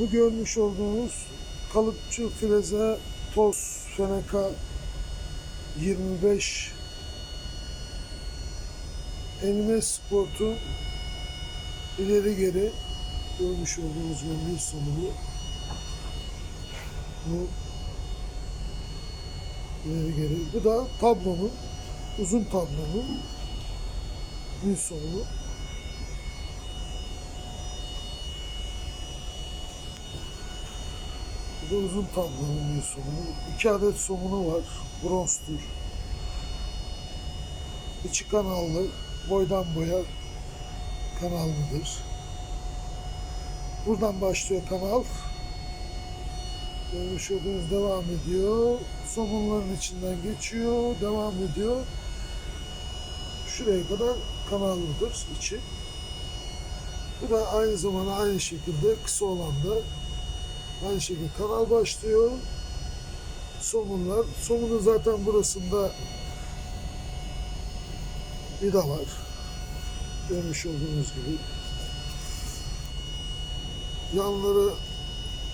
Bu görmüş olduğunuz kalıpçı freze toz feneka 25 enine sportu ileri geri görmüş olduğunuz gömleği sonunu bu ileri geri. Bu da tablonun uzun tablonun bir sonunu Bu da uzun tablonun somunu. İki adet somunu var. Bronz. İçi kanallı. Boydan boya kanallıdır. Buradan başlıyor kanal. Görmüş devam ediyor. Somunların içinden geçiyor. Devam ediyor. Şuraya kadar kanallıdır içi. Bu da aynı zamanda aynı şekilde kısa olan da Aynı şekilde kanal başlıyor. Somunlar. Somunun zaten burasında vida var. Görmüş olduğunuz gibi. Yanları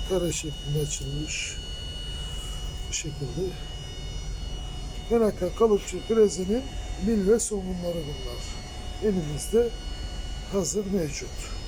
kare şeklinde açılmış. Bu şekilde. Menaka kalıpçı frezinin mil ve somunları bunlar. Elimizde hazır mevcut.